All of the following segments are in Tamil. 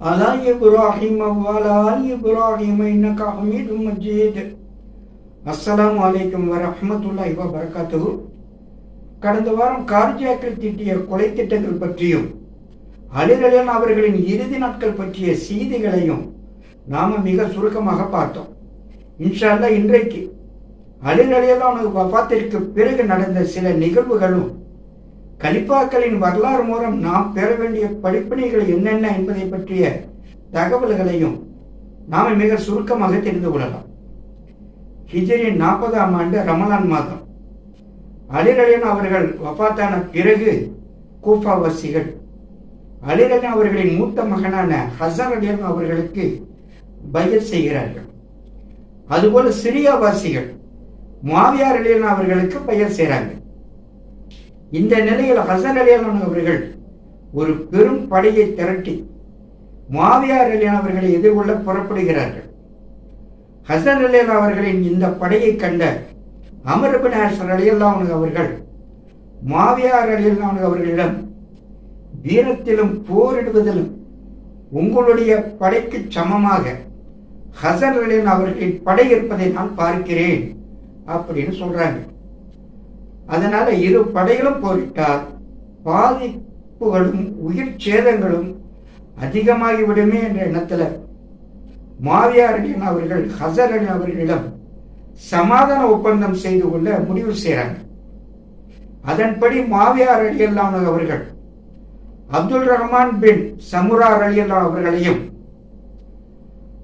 على إبراهيم وعلى آل إبراهيم إنك حميد مجيد அஸ்ஸலாமு அலைக்கும் வரஹ்மத்துல்லாஹி வபரகாத்துஹு கடந்த வாரம் கார்ஜியாக்கில் தீட்டிய கொலை திட்டங்கள் பற்றியும் அலிரலியன் அவர்களின் இறுதி நாட்கள் பற்றிய செய்திகளையும் நாம மிக சுருக்கமாக பார்த்தோம் இன்ஷா அல்லாஹ் இன்றைக்கு அலிரலியலான வபாத்திற்கு பிறகு நடந்த சில நிகழ்வுகளும் கலிப்பாக்களின் வரலாறு மூலம் நாம் பெற வேண்டிய படிப்பினைகள் என்னென்ன என்பதை பற்றிய தகவல்களையும் நாம் மிக சுருக்கமாக தெரிந்து கொள்ளலாம். ஹிஜரி நாற்பதாம் ஆண்டு ரமலான் மாதம். அலிரலியன் அவர்கள் வபாத்தான பிறகு கூஃபாவாசிகள் அலிரலியன் அவர்களின் மூத்த மகனான ஹசன் அலியன் அவர்களுக்கு பயிர் செய்கிறார்கள். அதுபோல சிரியாவாசிகள் மாவியார் அலியன் அவர்களுக்கு பயிர் செய்கிறாங்க. இந்த நிலையில் ஹசன் அலியன் அவர்கள் ஒரு பெரும் படையை திரட்டி மாவியார் அலியன் அவர்களை எதிர்கொள்ள புறப்படுகிறார்கள். ஹசன் அலியன் அவர்களின் இந்த படையை கண்ட அமர்பின் ஹசன் அலியல்லான் அவர்கள் மாவியார் அலியல்லான் அவர்களிடம் வீரத்திலும் போரிடுவதிலும் உங்களுடைய படைக்கு சமமாக ஹசன் அலியன் அவர்களின் படை இருப்பதை நான் பார்க்கிறேன் அப்படின்னு சொல்றாங்க. அதனால இரு படைகளும் போரிட்டால் பாதிப்புகளும் உயிர் சேதங்களும் அதிகமாகிவிடுமே என்ற எண்ணத்துல மாவியார் அவர்கள் ஹசர் அலி அவர்களிடம் சமாதான ஒப்பந்தம் செய்து கொள்ள முடிவு செய்கிறாங்க அதன்படி மாவியார் அலியல்லான் அவர்கள் அப்துல் ரஹ்மான் பின் சமுரார் அலியல்லா அவர்களையும்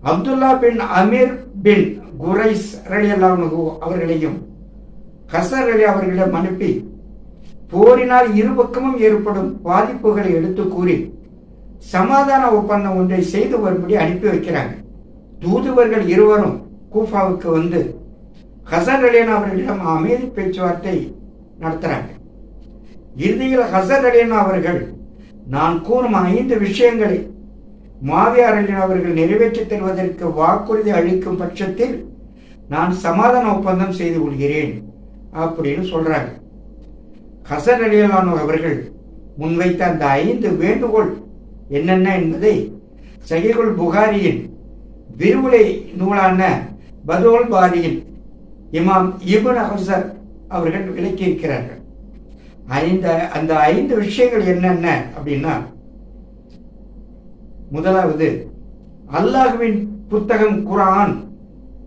அப்துல்லா பின் அமீர் பின் குரைஸ் ரலியல்லாஹு அவர்களையும் ஹசர் அலி அவர்களிடம் அனுப்பி போரினால் இருபக்கமும் ஏற்படும் பாதிப்புகளை எடுத்து கூறி சமாதான ஒப்பந்தம் ஒன்றை செய்து வரும்படி அனுப்பி வைக்கிறாங்க தூதுவர்கள் இருவரும் கூஃபாவுக்கு வந்து ஹசர் அலியன் அவர்களிடம் அமைதி பேச்சுவார்த்தை நடத்துறாங்க. இறுதியில் ஹசர் அலியன் அவர்கள் நான் கூறும் ஐந்து விஷயங்களை மாவியார் அலியன் அவர்கள் நிறைவேற்றித் தருவதற்கு வாக்குறுதி அளிக்கும் பட்சத்தில் நான் சமாதான ஒப்பந்தம் செய்து கொள்கிறேன். அப்படின்னு சொல்றாங்க. ஹசன் அலியலானு அவர்கள் முன்வைத்த அந்த ஐந்து வேண்டுகோள் என்னென்ன என்பதை சகிகுல் புகாரியின் விரிவுரை நூலான பதோல் பாரியின் இமாம் இபன் ஹசர் அவர்கள் விளக்கியிருக்கிறார்கள். ஐந்து அந்த ஐந்து விஷயங்கள் என்னென்ன அப்படின்னா முதலாவது அல்லாஹுவின் புத்தகம் குரான்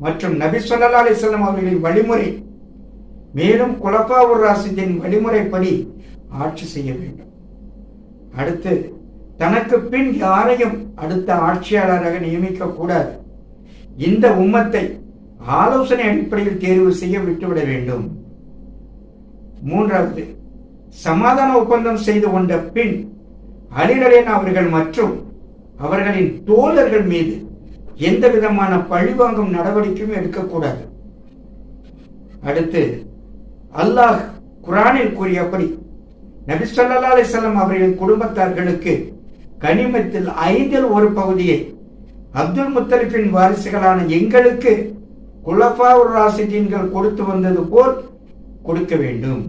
மற்றும் நபி சொல்லா அலிஸ்லாம் அவர்களின் வழிமுறை மேலும் குலப்பாவூர் ராசித்தின் வழிமுறைப்படி ஆட்சி செய்ய வேண்டும். அடுத்து தனக்கு பின் யாரையும் அடுத்த ஆட்சியாளராக நியமிக்க கூடாது இந்த உம்மத்தை ஆலோசனை அடிப்படையில் தேர்வு செய்ய விட்டுவிட வேண்டும். மூன்றாவது சமாதான ஒப்பந்தம் செய்து கொண்ட பின் அலிரலேன் அவர்கள் மற்றும் அவர்களின் தோழர்கள் மீது எந்த விதமான பழிவாங்கும் நடவடிக்கையும் எடுக்கக்கூடாது. அடுத்து அல்லாஹ் குரானில் கூறியபடி நபி சொல்லா அலிசல்லாம் அவர்களின் குடும்பத்தார்களுக்கு கனிமத்தில் ஐந்தில் ஒரு பகுதியை அப்துல் முத்தலிஃபின் வாரிசுகளான எங்களுக்கு குலஃபாவுர் ராசிதீன்கள் கொடுத்து வந்தது போல் கொடுக்க வேண்டும்.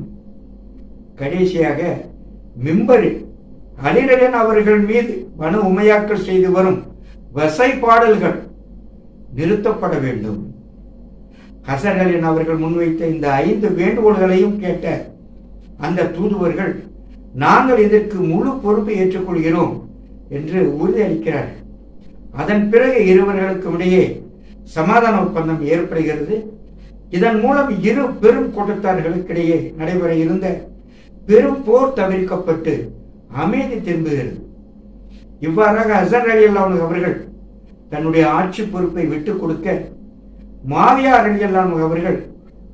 கடைசியாக மிம்பரில் அலிரலன் அவர்கள் மீது வன உமையாக்கல் செய்து வரும் வசை பாடல்கள் நிறுத்தப்பட வேண்டும். ஹசரலின் அவர்கள் முன்வைத்த இந்த ஐந்து வேண்டுகோள்களையும் கேட்ட அந்த தூதுவர்கள் நாங்கள் இதற்கு முழு பொறுப்பை ஏற்றுக்கொள்கிறோம் என்று உறுதியளிக்கிறார்கள் அதன் பிறகு இருவர்களுக்கும் இடையே சமாதான ஒப்பந்தம் ஏற்படுகிறது. இதன் மூலம் இரு பெரும் கூட்டத்தார்களுக்கிடையே நடைபெற இருந்த பெரும் போர் தவிர்க்கப்பட்டு அமைதி திரும்புகிறது. இவ்வாறாக அசர் அலி அவர்கள் தன்னுடைய ஆட்சி பொறுப்பை விட்டுக் கொடுக்க மாவியார் அலி அவர்கள்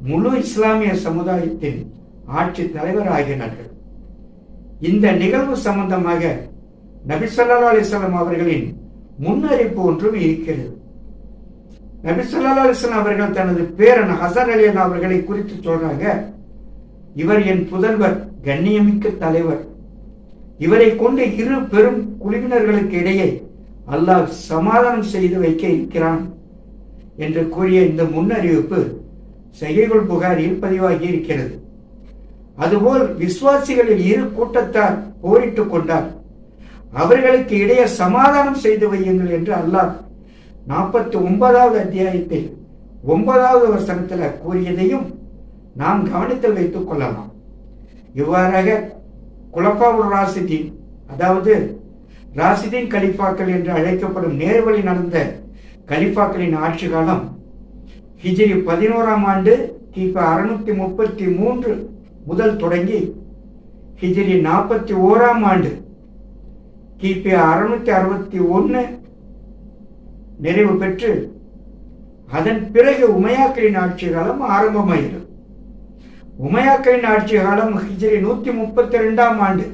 முழு இஸ்லாமிய சமுதாயத்தின் ஆட்சி தலைவர் ஆகிறார்கள் இந்த நிகழ்வு சம்பந்தமாக நபி ஸல்லல்லாஹு அவர்களின் முன்னறிப்பு ஒன்றும் இருக்கிறது. நபி ஸல்லல்லாஹு அவர்கள் தனது பேரன் ஹசன் அலி அவர்களை குறித்து சொல்றாங்க இவர் என் புதல்வர் கண்ணியமிக்க தலைவர். இவரை கொண்டு இரு பெரும் குழுவினர்களுக்கு இடையே அல்லாஹ் சமாதானம் செய்து வைக்க இருக்கிறான். என்று கூறிய இந்த முன்னறிவிப்பு செய்கைகள் புகாரில் பதிவாகி இருக்கிறது அதுபோல் விசுவாசிகளில் இரு கூட்டத்தார் போரிட்டுக் கொண்டார். அவர்களுக்கு இடையே சமாதானம் செய்து வையுங்கள் என்று அல்லாஹ் நாற்பத்தி ஒன்பதாவது அத்தியாயத்தில் ஒன்பதாவது வசனத்தில் கூறியதையும் நாம் கவனத்தில் வைத்துக் கொள்ளலாம். இவ்வாறாக குலப்பாவுல் ராசிதீன் அதாவது ராசிதீன் கலிஃபாக்கள் என்று அழைக்கப்படும் நேர்வழி நடந்த கலிஃபாக்களின் ஆட்சி காலம் ஹிஜிரி பதினோராம் ஆண்டு கிபி அறுநூத்தி முப்பத்தி மூன்று முதல் தொடங்கி ஹிஜிரி நாற்பத்தி ஓராம் ஆண்டு கிபி அறுநூத்தி அறுபத்தி ஒன்னு நிறைவு பெற்று அதன் பிறகு உமையாக்களின் ஆட்சி காலம் ஆரம்பமாகிறது. உமையாக்களின் ஆட்சி காலம் ஹிஜ்ரி நூற்றி முப்பத்தி ரெண்டாம் ஆண்டு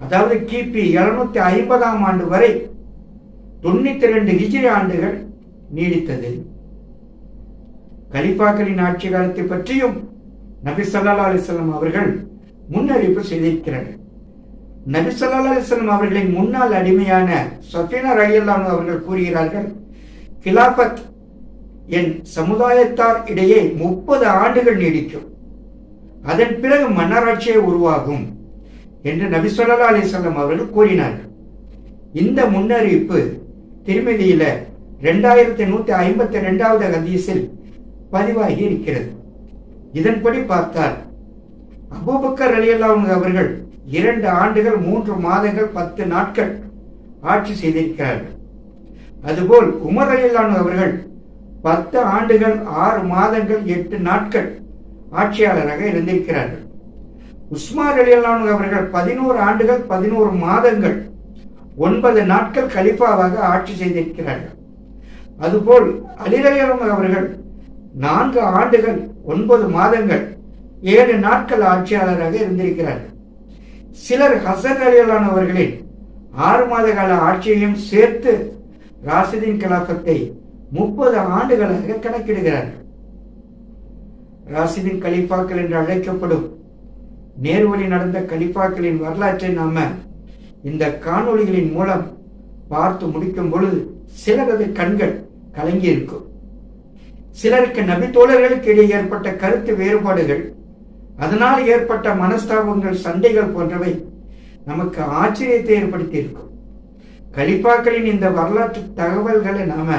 அதாவது கிபி எழுநூத்தி ஐம்பதாம் ஆண்டு வரை தொண்ணூத்தி ரெண்டு ஹிஜ்ரி ஆண்டுகள் நீடித்தது. கலிபாக்களின் ஆட்சி காலத்தை பற்றியும் நபி சல்லா அலிஸ்லாம் அவர்கள் முன்னறிவிப்பு செய்திருக்கிறார்கள். நபி சல்லா அலிஸ்லாம் அவர்களின் முன்னாள் அடிமையான சஃபீனா ரலியல்லாஹு அவர்கள் கூறுகிறார்கள் கிலாபத் என் சமுதாயத்தார் இடையே முப்பது ஆண்டுகள் நீடிக்கும். அதன் பிறகு மன்னராட்சியே உருவாகும் என்று நபி சொல்லா அலிசல்லாம் அவர்கள் கூறினார்கள். இந்த முன்னறிவிப்பு திருமதியில ரெண்டாயிரத்தி நூத்தி ஐம்பத்தி ரெண்டாவது ஹதீஸில் பதிவாகி இருக்கிறது. இதன்படி பார்த்தால் அபூபக்கர் அலியல்லாவுங்க அவர்கள் இரண்டு ஆண்டுகள் மூன்று மாதங்கள் பத்து நாட்கள் ஆட்சி செய்திருக்கிறார்கள். அதுபோல் உமர் அலியல்லானு அவர்கள் பத்து ஆண்டுகள் ஆறு மாதங்கள் எட்டு நாட்கள் ஆட்சியாளராக இருந்திருக்கிறார்கள். உஸ்மார் அலியல்லானு அவர்கள் பதினோரு ஆண்டுகள் பதினோரு மாதங்கள் ஒன்பது நாட்கள் கலிஃபாவாக ஆட்சி செய்திருக்கிறார்கள். அதுபோல் அலிரலியம் அவர்கள் நான்கு ஆண்டுகள் ஒன்பது மாதங்கள் ஏழு நாட்கள் ஆட்சியாளராக இருந்திருக்கிறார்கள். சிலர் ஹசன் அலியலான் அவர்களின் ஆறு மாத கால ஆட்சியையும் சேர்த்து ராசிதின் கலாபத்தை முப்பது ஆண்டுகளாக கணக்கிடுகிறார்கள். ராசிதின் கலிஃபாக்கள் என்று அழைக்கப்படும் நேர்வழி நடந்த கலிஃபாக்களின் வரலாற்றை நாம இந்த காணொளிகளின் மூலம் பார்த்து முடிக்கும் பொழுது சிலரது கண்கள் கலங்கி இருக்கும் சிலருக்கு நபி தோழர்களுக்கு இடையே ஏற்பட்ட கருத்து வேறுபாடுகள் அதனால் ஏற்பட்ட மனஸ்தாபங்கள் சண்டைகள் போன்றவை நமக்கு ஆச்சரியத்தை ஏற்படுத்தி இருக்கும் கலிப்பாக்களின் இந்த வரலாற்று தகவல்களை நாம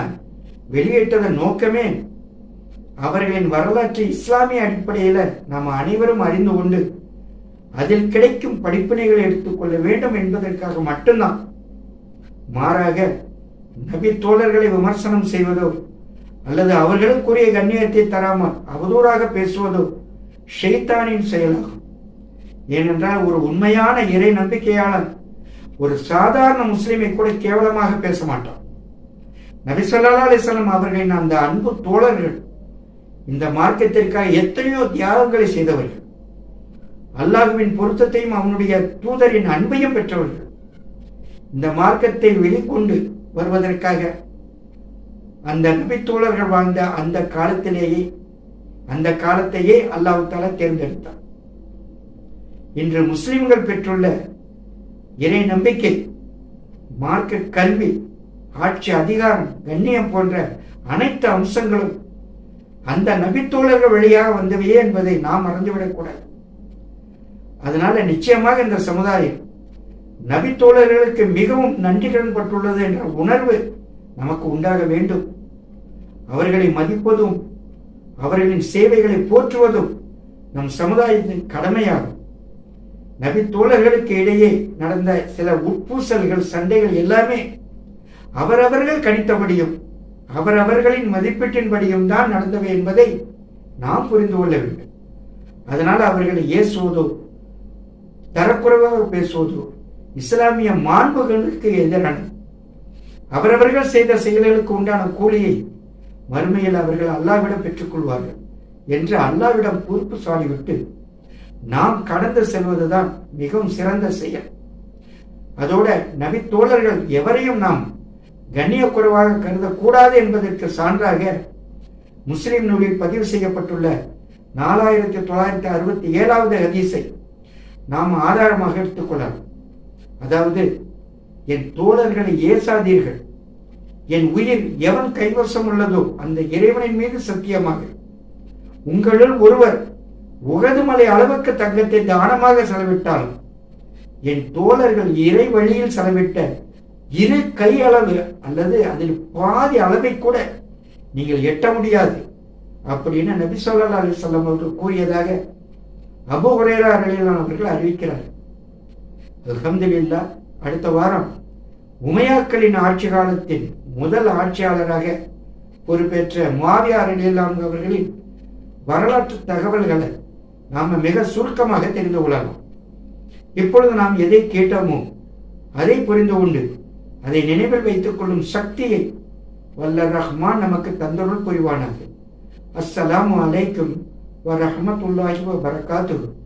வெளியிட்டதன் நோக்கமே அவர்களின் வரலாற்று இஸ்லாமிய அடிப்படையில நாம் அனைவரும் அறிந்து கொண்டு அதில் கிடைக்கும் படிப்பினைகளை எடுத்துக்கொள்ள வேண்டும் என்பதற்காக மட்டும்தான். மாறாக நபி தோழர்களை விமர்சனம் செய்வதோ அல்லது அவர்களுக்குரிய கண்ணியத்தை தராமல் அவதூறாக பேசுவதோ ஷெய்தானின் செயலாகும். ஏனென்றால் ஒரு உண்மையான இறை நம்பிக்கையாளன் ஒரு சாதாரண முஸ்லீமை கூட கேவலமாக பேச மாட்டான். நபி சொல்லா அலைஹி அவர்களின் அந்த அன்பு தோழர்கள் இந்த மார்க்கத்திற்காக எத்தனையோ தியாகங்களை செய்தவர்கள் அல்லாஹுவின் பொருத்தத்தையும் அவனுடைய தூதரின் அன்பையும் பெற்றவர்கள். இந்த மார்க்கத்தை வெளிக்கொண்டு வருவதற்காக அந்த நபித்தோழர்கள் வாழ்ந்த அந்த காலத்திலேயே அந்த காலத்தையே அல்லாஹு தாலா தேர்ந்தெடுத்தார் இன்று முஸ்லிம்கள் பெற்றுள்ள இறை நம்பிக்கை மார்க்க கல்வி ஆட்சி அதிகாரம் கண்ணியம் போன்ற அனைத்து அம்சங்களும் அந்த நபித்தோழர்கள் வழியாக வந்தவையே என்பதை நாம் மறந்துவிடக்கூடாது அதனால நிச்சயமாக இந்த சமுதாயம் நபித்தோழர்களுக்கு மிகவும் நன்றி கடன் பட்டுள்ளது என்ற உணர்வு நமக்கு உண்டாக வேண்டும். அவர்களை மதிப்பதும் அவர்களின் சேவைகளை போற்றுவதும் நம் சமுதாயத்தின் கடமையாகும். நபி தோழர்களுக்கு இடையே நடந்த சில உட்பூசல்கள் சண்டைகள் எல்லாமே அவரவர்கள் கணித்தபடியும் அவரவர்களின் மதிப்பீட்டின்படியும் தான் நடந்தவை என்பதை நாம் புரிந்து கொள்ள வேண்டும். அதனால் அவர்களை ஏசுவதோ தரக்குறைவாக பேசுவதோ இஸ்லாமிய மாண்புகளுக்கு எதிரானது அவரவர்கள் செய்த செயல்களுக்கு உண்டான கூலியை மறுமையில் அவர்கள் அல்லாவிடம் பெற்றுக்கொள்வார்கள் என்று அல்லாவிடம் பொறுப்பு சாடிவிட்டு நாம் கடந்து செல்வதுதான் மிகவும் சிறந்த செயல். அதோட நபி தோழர்கள் எவரையும் நாம் கண்ணியக்குறைவாக கருதக்கூடாது என்பதற்கு சான்றாக முஸ்லிம் நூலில் பதிவு செய்யப்பட்டுள்ள நாலாயிரத்தி தொள்ளாயிரத்தி அறுபத்தி ஏழாவது ஹதீஸை நாம் ஆதாரமாக எடுத்துக்கொள்ளலாம் அதாவது என் தோழர்களை ஏசாதீர்கள் என் உயிர் எவன் கைவசம் உள்ளதோ அந்த இறைவனின் மீது சத்தியமாக. உங்களுள் ஒருவர் உகது மலை அளவுக்கு தங்கத்தை தானமாக செலவிட்டாலும் என் தோழர்கள் இறை வழியில் செலவிட்ட இரு கை அளவு அல்லது அதில் பாதி அளவை கூட நீங்கள் எட்ட முடியாது. அப்படின்னு நபி சொல்லா அலிசல்லாம் அவர்கள் கூறியதாக அபு ஹுரேரா அலிலான் அவர்கள் அறிவிக்கிறார் அலமதுல்லா அடுத்த வாரம் உமையாக்களின் ஆட்சி காலத்தின் முதல் ஆட்சியாளராக பொறுப்பேற்ற மாவியார் அலிலான் அவர்களின் வரலாற்று தகவல்களை நாம் மிக சுருக்கமாக தெரிந்து கொள்ளலாம். இப்பொழுது நாம் எதை கேட்டோமோ அதை புரிந்து கொண்டு அதை நினைவில் வைத்துக் கொள்ளும் சக்தியை வல்ல ரஹ்மான் நமக்கு தந்தருள் புரிவானாக. அஸ்ஸலாமு அலைக்கும் warahmatullahi wabarakatuh.